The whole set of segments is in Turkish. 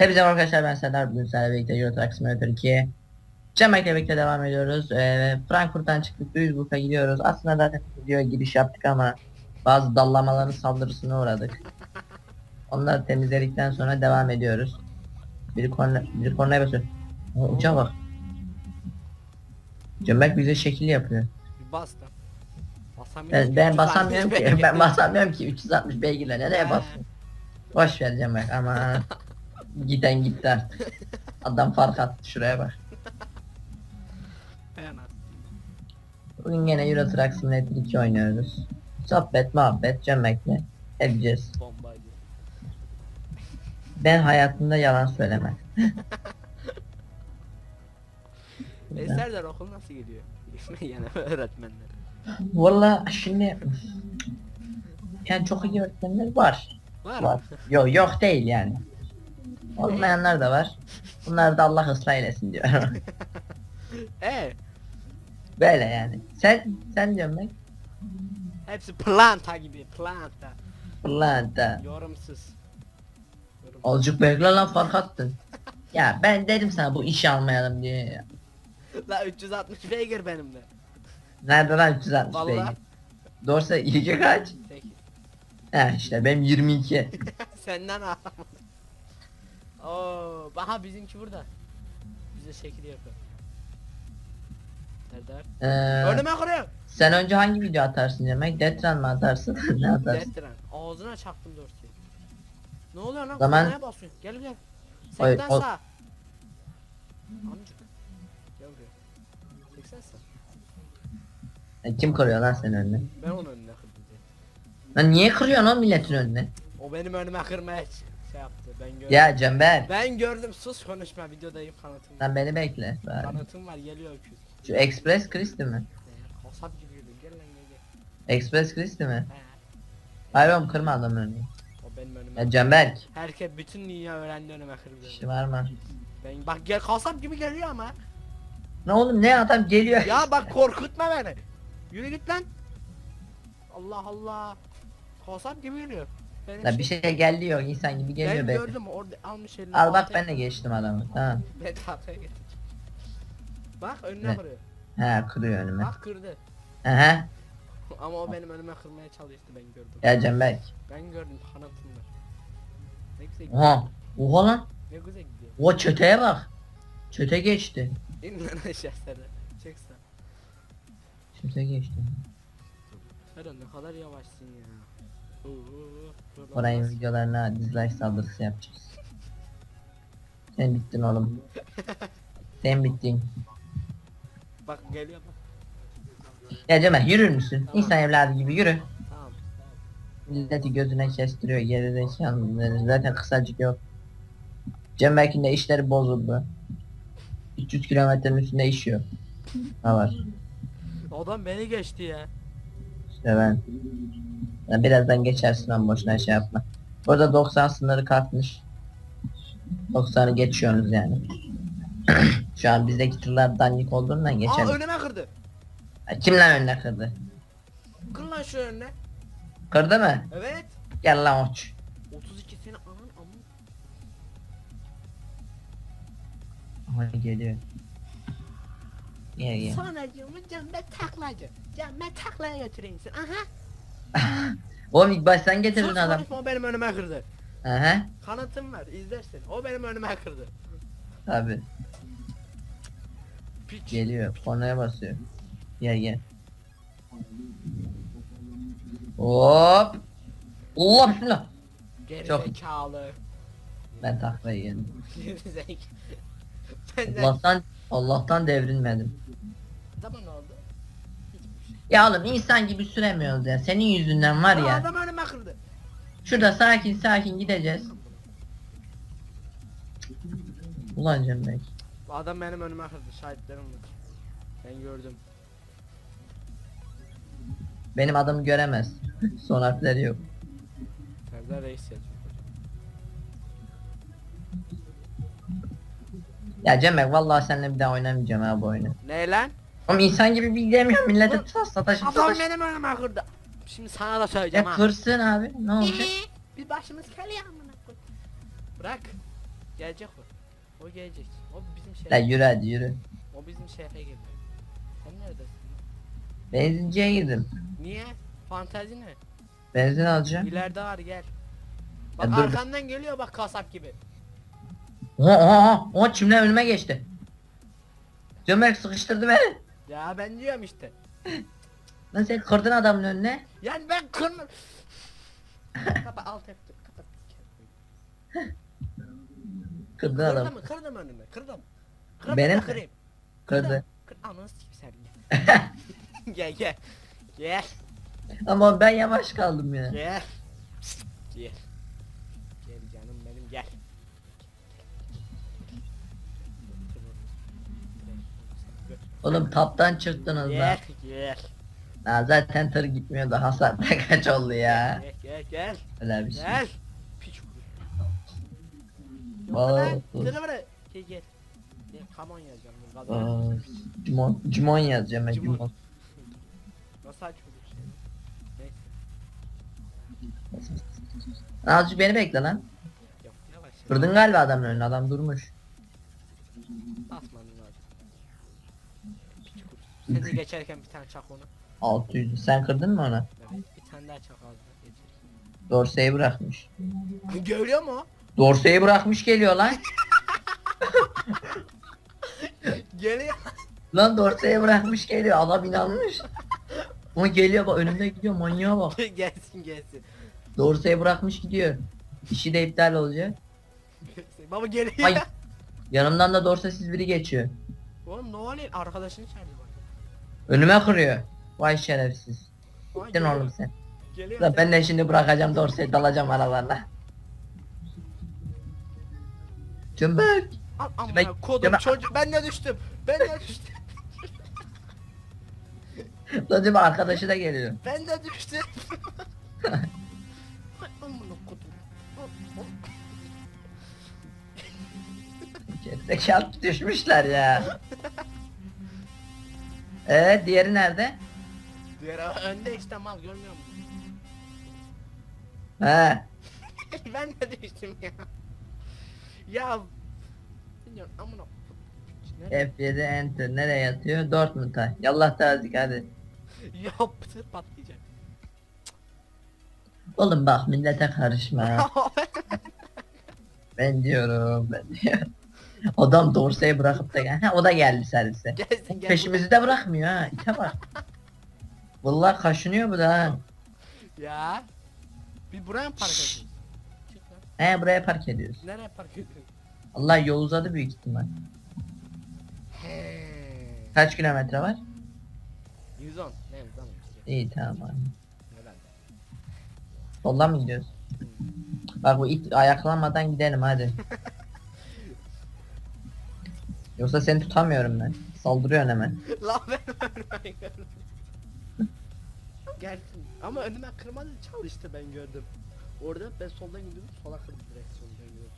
Hepinize arkadaşlar ben Serdar. Bugün sizlerle birlikte Euro Truck Simulator 2 Cemak'le birlikte devam ediyoruz. Ee, Frankfurt'tan çıktık Duisburg'a gidiyoruz. Aslında zaten videoya giriş yaptık ama Bazı dallamaların saldırısına uğradık. Onları temizledikten sonra devam ediyoruz. Biri korna, biri kornaya basıyor Uçağa bak. Cemak bize şekil yapıyor. Bir bas da. Basamıyorum Ben, ben 360 basamıyorum ki ben basamıyorum ki 360 beygirle. Nereye He. basayım Boş ver Cemak ama Giden gitti artık Adam fark attı şuraya bak. Bugün yine Euro Truck Simulator 2 oynuyoruz. Sohbet, muhabbet, cömertli edeceğiz. Ben hayatımda yalan söylemem. E Serdar okul nasıl gidiyor? yani öğretmenler. Valla şimdi yani çok iyi öğretmenler var. Var Var. mı? Yok yok değil yani. Olmayanlar da var. Bunlar da Allah ıslah eylesin diyor. E Böyle yani. Sen sen diyorsun ben. hepsi planta gibi planta. Planta. Yorumsuz. Yorum- Azıcık bekle lan fark attın. Ya ben dedim sana bu işi almayalım diye. ya. La 360 beygir benim de. Nerede lan 360 Vallahi. beygir? Doğrusu ilgi kaç? 8. He işte benim 22. Senden ağlamadım. Oo, aha bizimki burada. Bize şekil yapıyor. Serdar. Ee, Önüme kırıyor. sen önce hangi video atarsın demek? Detran mı atarsın? ne atarsın? Dettiren. Ağzına çaktım dörtüyü. Ne oluyor lan? Zaman- Zaman... basıyorsun? Gel gel. Ay, Sekten o- sağ. Amcık. Gel buraya. Seksen sağ. E, Kim kırıyor lan senin önüne? Ben onun önüne kırdım diye. Lan niye kırıyorsun o milletin önüne? O benim önüme kırmaya ç- şey yaptı. Ben gördüm. Ya Cember. Ben gördüm. Sus konuşma. Videodayım kanıtım var. Lan beni bekle. bari. Kanıtım var. Geliyor öküz. Şu Express Christie mi? Eğer kasap gibi yürüdüm. Gel lan gel gel. Express Christie mi? He. Hayır oğlum kırma adamın önünü. O benim önüme. Ya Cemberk. Herkes bütün dünya öğrendi önüme kırdı. Var mı? Ben bak gel kasap gibi geliyor ama. Ne oğlum ne adam geliyor. Ya bak korkutma beni. Yürü git lan. Allah Allah. Kasap gibi geliyor. Benim Lan bir şey geldi yok insan gibi geliyor ben be. gördüm orada almış elini. Al bak ben de geçtim adamı. Tamam. Ben tahtaya getirdim. Bak önüne Ne? kırıyor. He kırıyor önüme. Bak kırdı. Aha. Ama o benim önüme kırmaya çalıştı ben gördüm. Ya Cemberk. Ben gördüm kanatım var. Ne güzel gidiyor. Oha. Oha lan. Ne güzel gidiyor. O çöteye bak. Çöte geçti. İn lan aşağı Serdar. Çek sen. Çöte geçti. Serdar ne kadar yavaşsın ya. Oo, Orayın videolarına dislike saldırısı yapacağız. Sen bittin oğlum. Sen bittin. Bak geliyor bak. Ya Cemal yürür müsün? Tamam. İnsan evladı gibi yürü. Tamam. Milleti gözüne kestiriyor geride yalnız zaten kısacık yok. Cemal'kin de işleri bozuldu. 300 kilometrenin üstünde işiyor. Ne var? Adam beni geçti ya. İşte ben. Ya birazdan geçersin ama boşuna şey yapma. Burada 90 sınırı kalkmış. 90'ı geçiyorsunuz yani. Şu an bizdeki tırlar dandik olduğundan Aa geçelim. önüme kırdı. Kim lan önüne kırdı? Kır lan şu önüne. Kırdı mı? Evet. Gel lan uç. 32 sene anan amın. Aha geliyor. Gel gel. Sonracığımı cembe taklacı. Cembe taklaya götüreyim seni. Aha. Oğlum ilk baştan getirdin Sus adam. konuşma o benim önüme kırdı. Aha. Kanıtım var izlersin. O benim önüme kırdı. Tabi. Piç. Geliyor. Kornaya basıyor. Gel gel. Hop. Allah bismillah. Çok- zekalı. Ben zekalı. Benden Allah'tan Allah'tan devrilmedim. zaman oldu. Ya oğlum insan gibi süremiyoruz ya. Senin yüzünden var ya. Adam önüme kırdı. Şurada sakin sakin gideceğiz. Ulan Cemberk. Bu Adam benim önüme kırdı. Şahitlerim var. Ben gördüm. Benim adımı göremez. Son harfleri yok. Serdar Reis yazıyor. Ya Cemberk vallahi seninle bir daha oynamayacağım ha bu oyunu. Ne lan? Oğlum insan gibi bilemiyor millete sataşıp Adam sataşıp. benim önüme kırdı. Şimdi sana da söyleyeceğim Ya ha. kırsın abi ne olacak? Bir başımız kale amına koy. Bırak. Gelecek o. O gelecek. O bizim La şehre. yürü hadi yürü. O bizim şehre geliyor. Sen neredesin? Benzinciye girdim. Niye? Fantezi ne? Benzin alacağım. İleride var gel. Bak Ya dur. arkandan geliyor bak kasap gibi. Oha oha oha çimler önüme geçti. Cömert sıkıştırdı beni. Ya ben diyorum işte. Lan sen kırdın adamın önüne. Yani ben kırm... Kapa alt F4 kapat. Kırdın Kırdım adam. mı? Kırdım önüme. Kırdım. Kırdım Benim mi? kırayım. Kırdı. Kır ananı sikeyim sen gel. gel gel. Ama ben yavaş kaldım ya. Gel. Gel Oğlum taptan çıktınız lan. Gel gel. Ha, zaten tır gitmiyordu. Hasar da kaç oldu ya. Gel gel gel. Öyle bir şey. Gel. Piç lan. Tırı bırak. Gel gel. Gel come on yazacağım. Aa, yazacağım. Cimon, Cimon yazacağım ben Cimon. Cimon. Nasıl şey? Neyse. Azıcık beni bekle lan. Yok yavaş. yavaş. Kırdın galiba adamın önüne. Adam durmuş. Piç kuruş. Sen de geçerken bir tane çak onu. 600. Sen kırdın mı onu? Evet. Bir tane daha çak geçerken. Dorseyi bırakmış. Görüyor mu? o? Dorseyi bırakmış geliyor lan. Geliyor. lan Dorseyi bırakmış geliyor. Adam inanmış. O geliyor bak önümde gidiyor manyağa bak. gelsin gelsin. Dorseyi bırakmış gidiyor. İşi de iptal olacak. Baba geliyor. Ay. Yanımdan da dorsesiz biri geçiyor. Oğlum ne oluyor? Arkadaşını çağırdı bak. Önüme kırıyor. Vay şerefsiz. Vay, Gittin geliyor. oğlum sen. Geliyor. Ben de şimdi bırakacağım dorseyi dalacağım aralarına. Cümbük. Al amına Ben- kodum ben- çocuk ben de düştüm. Ben de düştüm. Lan Cümbük arkadaşı da geliyor. Ben de düştüm. Ay, amına kodum. Gerizekalı düşmüşler ya. Ee diğeri nerede? Diğer önde işte mal görmüyor musun? He. ben de düştüm ya. Ya. Bilmiyorum amına. Nerede? F7 enter nereye yatıyor? Dortmund'a. Yallah tazik hadi. Yaptı patlayacak. Oğlum bak millete karışma. ben diyorum ben diyorum. Adam dorseyi bırakıp da gel. Ha, o da geldi servise. gelsin gel. Peşimizi de bırakmıyor ha. İte bak. Vallahi kaşınıyor bu da ha. Ya. Bir buraya mı park lan. He buraya park ediyoruz. Nereye park ediyoruz? Allah yol uzadı büyük ihtimal. He. Kaç kilometre var? 110. Ne 110? İyi tamam abi. Neden? Soldan mı gidiyoruz? Bak bu it ayaklanmadan gidelim hadi. Yoksa seni tutamıyorum ben. Saldırıyorsun hemen. La ben önüme gördüm. Gelsin. Ama önüme kırmadı çalıştı ben gördüm. Orada ben soldan gidiyordum sola kırdı direksiyondan gördüm.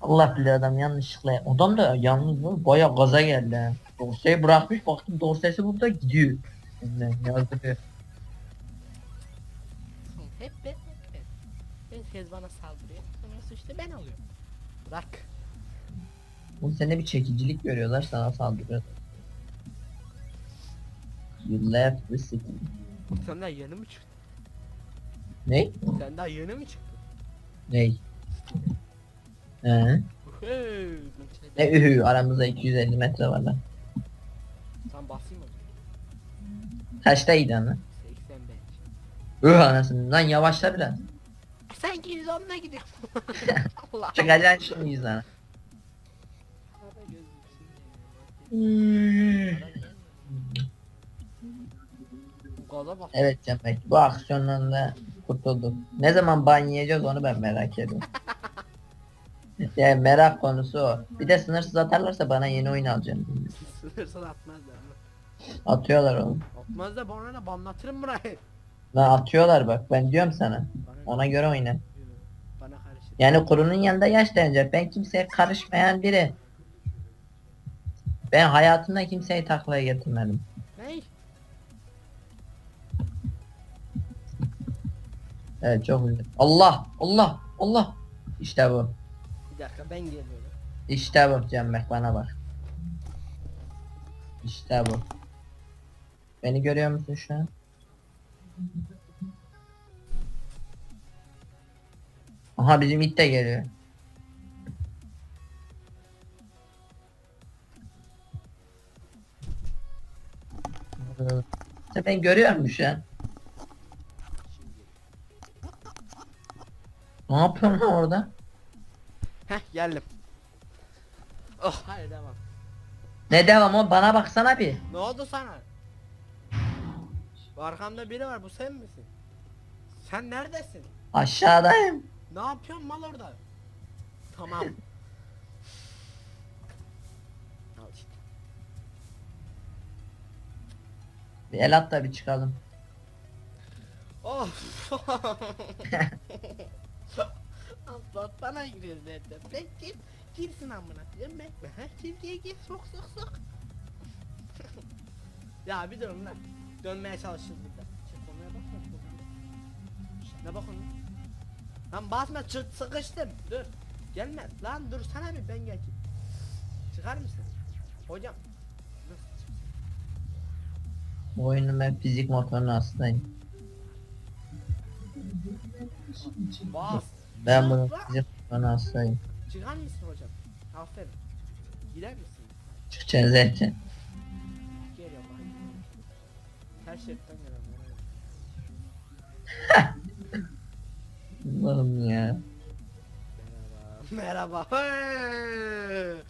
Allah bilir adam yanlışlıkla. Adam da yalnız bu baya gaza geldi ha. Dorseyi bırakmış baktım dorsesi burada gidiyor. Ne yazdırıyor. Hep ben hep ben. Herkes bana saldırıyor. Sonra suçlu ben alıyorum. Bırak. Bu sene bir çekicilik görüyorlar sana saldırıyorlar. You left the city. Sen daha yeni mi çıktın? Ne? Sen daha yeni mi çıktın? Ney? He. ne ühü aramızda 250 metre var lan. Sen basayım mı? Kaçtaydın lan? 85. Üh anasını lan yavaşla biraz. Sen 210'la gidiyorsun. Allah. Çıkacaksın şimdi 100'e. Gaza. Evet Cemek bu aksiyondan da kurtulduk. Ne zaman ban yiyeceğiz onu ben merak ediyorum. yani merak konusu o. Bir de sınırsız atarlarsa bana yeni oyun alacağım. Sınırsız atmazlar. Atıyorlar oğlum. Atmaz da bana ne banlatırım burayı. Lan atıyorlar bak ben diyorum sana. Ona göre oyna. bana karışır. Yani kurunun yanında yaş denecek. Ben kimseye karışmayan biri. Ben hayatımda kimseyi taklaya getirmedim. Ney? Evet çok güzel. Allah! Allah! Allah! İşte bu. Bir dakika ben geliyorum. İşte bu Cembek bana bak. İşte bu. Beni görüyor musun şu an? Aha bizim it de geliyor. Sen beni görüyor musun şu an? Ne yapıyorsun lan orada? Heh geldim. Oh hayır devam. Ne devam o? Bana baksana bir. Ne oldu sana? Arkamda biri var bu sen misin? Sen neredesin? Aşağıdayım. Ne yapıyorsun mal orada? Tamam. Al işte. Bir el at da bir çıkalım. Of. Giriyor zaten. Ben gir, girsin amına. ben. Ha, gir gir sok sok sok. ya bir durun lan. Dönmeye çalışıyoruz burada. Konuya bakma. Ne bakın? Lan basma çık sıkıştım. Dur. Gelme. Lan dur sana bir ben geleyim. Çıkar mısın? Hocam. Bu oyunun ben fizik motorunun hastayım. Bas. Ben lan. fizik motorunun hastayım. Çıkar mısın hocam? Aferin. Gider misin? Çıkacaksın zaten. Gel ya bak. Ters şeritten gelen Allah'ım ya. Merhaba. Merhaba.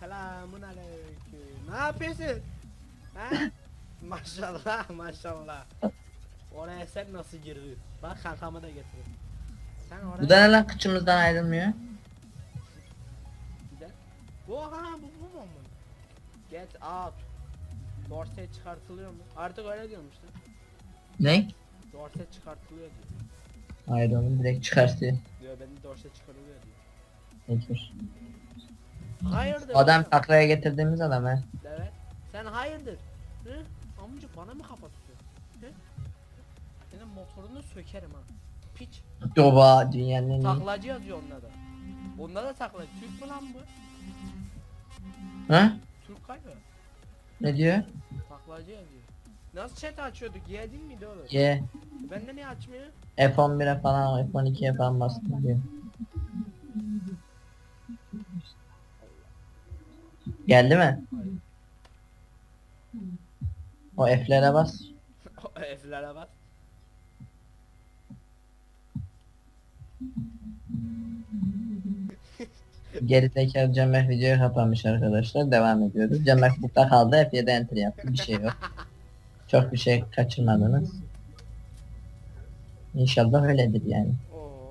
Selamun aleyküm. Ne yapıyorsun? Ha? Maşallah maşallah. Oraya sen nasıl girdin? Bak kankamı da getirdim. Sen oraya Bu da ne lan kıçımızdan ayrılmıyor? gider. Bu ha bu bu mu? bu? Get out. Dorset çıkartılıyor mu? Artık öyle diyormuş lan. Ne? Dorset çıkartılıyor diyor. Hayır onu direkt çıkartıyor. Diyor ben de dorset çıkarılıyor diyor. Peki. Hayırdır? Adam oğlum? taklaya getirdiğimiz adam he. Evet. Sen hayırdır? Hı? Amcık bana mı kapatıyorsun? Hı? Senin motorunu sökerim ha. Piç. Doba dünyanın en iyi. Taklacı yazıyor onda da. Onda da taklacı. Türk mü lan bu? Ha? Türk galiba. Ne diyor? Taklacı yazıyor. Nasıl chat açıyorduk? Yedin miydi oğlum? Ye. Bende niye açmıyor? F11'e falan F12'ye falan bastım diyor. Geldi mi? Hayır. O F'lere bas. F'lere bak. Geri zekalı Cemek videoyu kapamış arkadaşlar. Devam ediyoruz. Cemek bukta kaldı. F7 enter yaptı. Bir şey yok. Çok bir şey kaçırmadınız. İnşallah öyledir yani.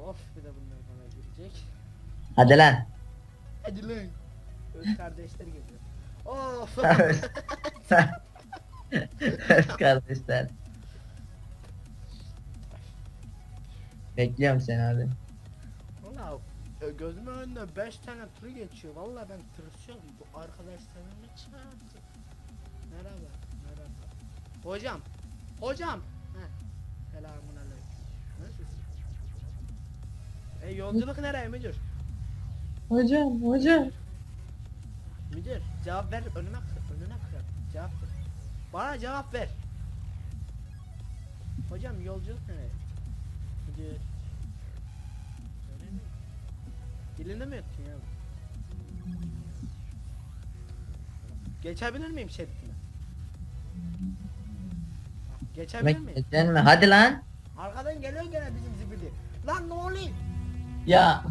Of bir de bunlar bana girecek. Hadi lan. Hadi lan. Öz kardeşler geliyor. Of. Kardeşler. Bekliyorum seni abi. Valla e, gözümün önünde 5 tane tır geçiyor. Valla ben tırsıyorum. Bu arkadaşlarım ne çağırdı? Merhaba, merhaba. Hocam, hocam. Heh. Selamun aleyküm. Nasılsın? E yolculuk nereye müdür? Hocam hocam. Müdür cevap ver önüme kır, önüne kır. Cevap ver. Bana cevap ver. Hocam yolculuk nereye? Mi? Dilinde mi yuttun ya? Geçebilir miyim şeridine? Geçebilir miyim? Bekledin mi? Hadi lan. Arkadan geliyor gene bizim zibidi. Lan ne oluyor? Ya.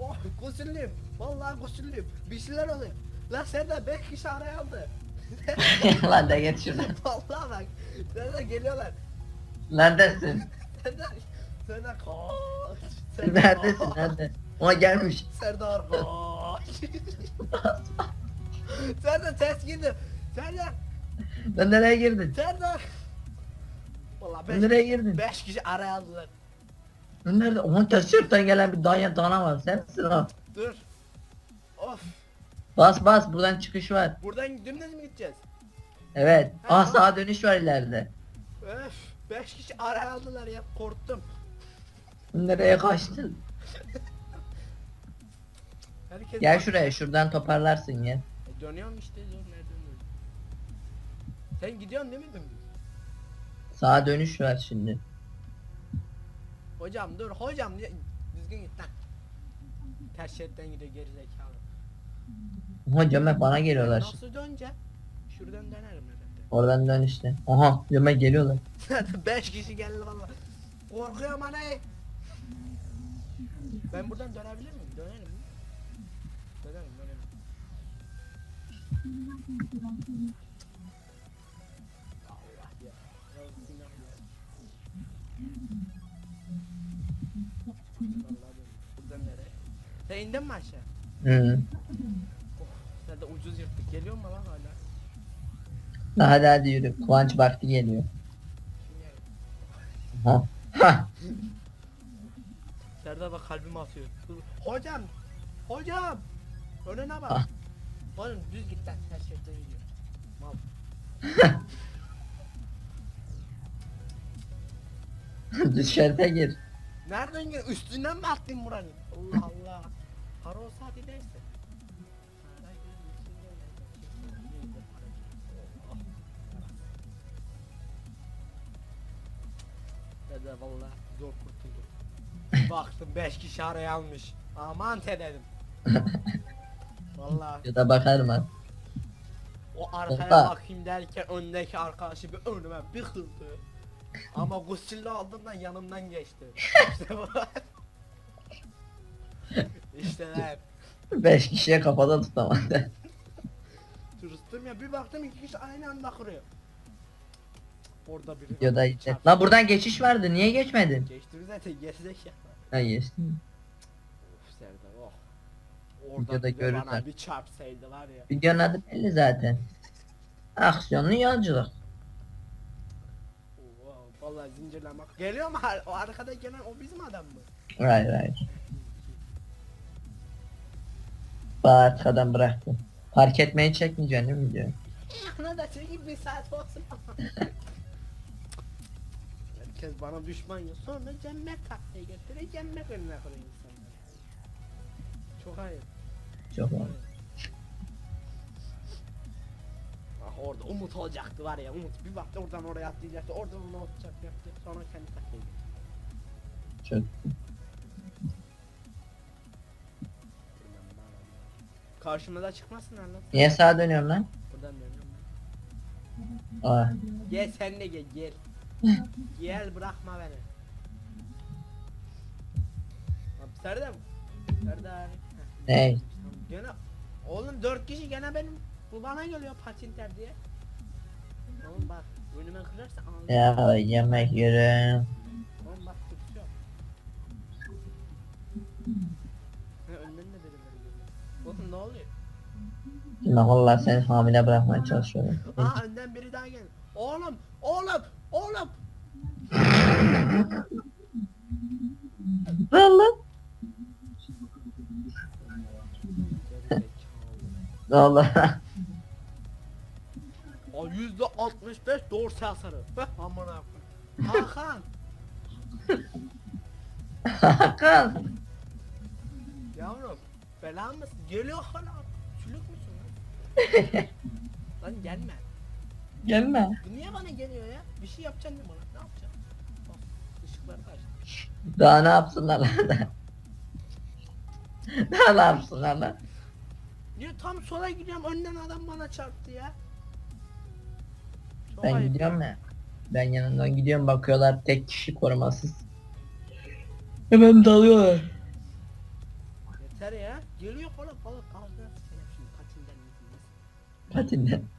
Oh gusüllüyüm. Vallahi gusüllüyüm. Bir şeyler oluyor. Lan sen de 5 kişi araya aldı. lan de geç şuradan. Vallahi bak. Sen de geliyorlar. Neredesin? Sen de sen de koş. Neredesin? koş. Nerede? O gelmiş. Serdar koş. sen de ses girdi. Serdar. Lan nereye girdin? Serdar. Vallahi Lan nereye girdin? 5 kişi araya aldılar. Lan nerede? Onun tişörtten gelen bir danya dana var. Sensin o. Dur. Of. Bas bas buradan çıkış var. Buradan dümdüz mü gideceğiz? Evet. Ha, Ah sağa dönüş var ileride. Öf. 5 kişi araya aldılar ya korktum. Nereye kaçtın? He Herkes Gel şuraya şuradan toparlarsın ya. E, dönüyorum işte dur nereden dönüyorum? Sen gidiyorsun değil mi dümdüz? Sağa dönüş var şimdi. Hocam dur hocam düzgün git lan. Ters şeritten gidiyor geri zekalı. Hocam hep bana geliyorlar şimdi. Nasıl döneceğim? Şuradan dönerim herhalde. Oradan dön işte. Aha cama geliyorlar. 5 kişi geldi valla. Korkuyorum anne. Ben buradan dönebilir miyim? Dönerim mi? Dönerim dönerim. Allah ya. Ya günah ya. Vallahi döndüm. Buradan nereye? Sen indin mi aşağı? Hı. De ucuz yırttık. Geliyor mu lan hala? Hadi hadi yürü. Kıvanç vakti geliyor. Kim? Aha. Hah. Serdar bak kalbim atıyor. Dur. Hocam! Hocam! Önüne bak. Ah. Oğlum düz git lan. Her şeyden gidiyor. Mal. Dışarıda gir. Nereden gel? Üstünden mi attın buranın? Allah Allah. Para olsa hadi neyse. Valla zor kurtuldum. Baktım 5 kişi araya almış. Aman te dedim. Valla Ya da bakarım ha. o arkaya Opa. bakayım derken öndeki arkadaşı bir önüme bir kıldı. Ama gusüllü aldığımdan yanımdan geçti. İşte bu. işte. Beş kişiye kafada tutamadı. Turistim ya bir baktım iki kişi aynı anda kırıyor. Orada biri. Ya da işte. La buradan geçiş vardı. Niye geçmedin? Geçti zaten gerizek ya. Ha geçtim. Of Serdar oh. Videoda Orada biri bana görürler. bir çarpsaydı var ya. Videonun adı belli zaten. Aksiyonlu yolculuk. Wow, vallahi zincirlemek. Geliyor mu? O arkada gelen o bizim adam mı? Hayır hayır. Bana arkadan bıraktım. Park etmeyi çekmeyeceksin değil mi diyor. Ana da çekip bir saat olsun. Herkes bana düşman ya. Sonra cennet tahtaya götürüyor. Cennet önüne koyuyor insanları. Çok hayır. Çok oldu. Ah orada Umut olacaktı var ya Umut bir baktı oradan oraya atlayacaktı oradan onu atacak yaptı sonra kendi tahtaya. Çok. Karşımıza çıkmasın lan. Niye sağa dönüyorum lan? Buradan dönüyorum. Aa. Gel sen de gel gel. Gel bırakma beni. Serdar? Serdar. Ney? Gene oğlum dört kişi gene benim bu bana geliyor patinter diye. Oğlum bak önüme kırarsa ağzına. Ya yemek yerim. Oğlum bak tutuyor. Önden de birileri geliyor. Oğlum ne oluyor? Şimdi valla seni hamile bırakmaya çalışıyorum. Aa önden biri daha geldi. Oğlum, oğlum. Valla. Valla. O yüzde 65 doğru hasarı. Heh aman abi. Hakan. Hakan. Yavrum. Bela mısın? Geliyor hala. Çülük müsün lan? lan gelme. Gelme. Bu niye bana geliyor ya? Bir şey yapacaksın bana? Ne yapacaksın? Daha ne yapsınlar lan? Daha ne yapsınlar lan? Niye tam sola gidiyorum önden adam bana çarptı ya. Çok Ben ayıp gidiyorum ya. Ben yanından gidiyorum bakıyorlar tek kişi korumasız. Hemen dalıyorlar. Yeter ya. Geliyor kola kola sıçacağım şimdi patinden yüzünden. Patinden.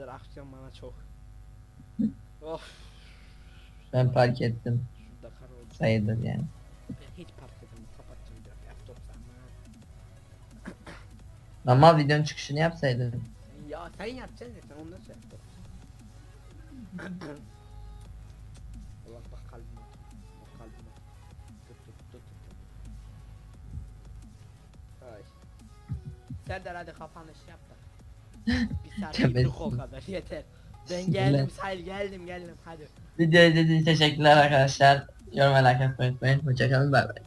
Kadar akşam bana çok. of. Ben park ettim. Şurada kar oldu. Sayılır yani. Ben hiç park edeyim. Kapatacağım diyor. Laptop zaman. Ama videonun çıkışını yapsaydın. Ya sen yapacaksın zaten ondan sonra laptop. Allah bak kalbime. Bak kalbime. Tut tut tut tut. Ay. Serdar hadi kapanış yap. Bir o kadar yeter. Ben geldim Sahil geldim geldim hadi. Video izlediğiniz için teşekkürler arkadaşlar. Yorum ve like atmayı unutmayın. Hoşçakalın. Bay bay.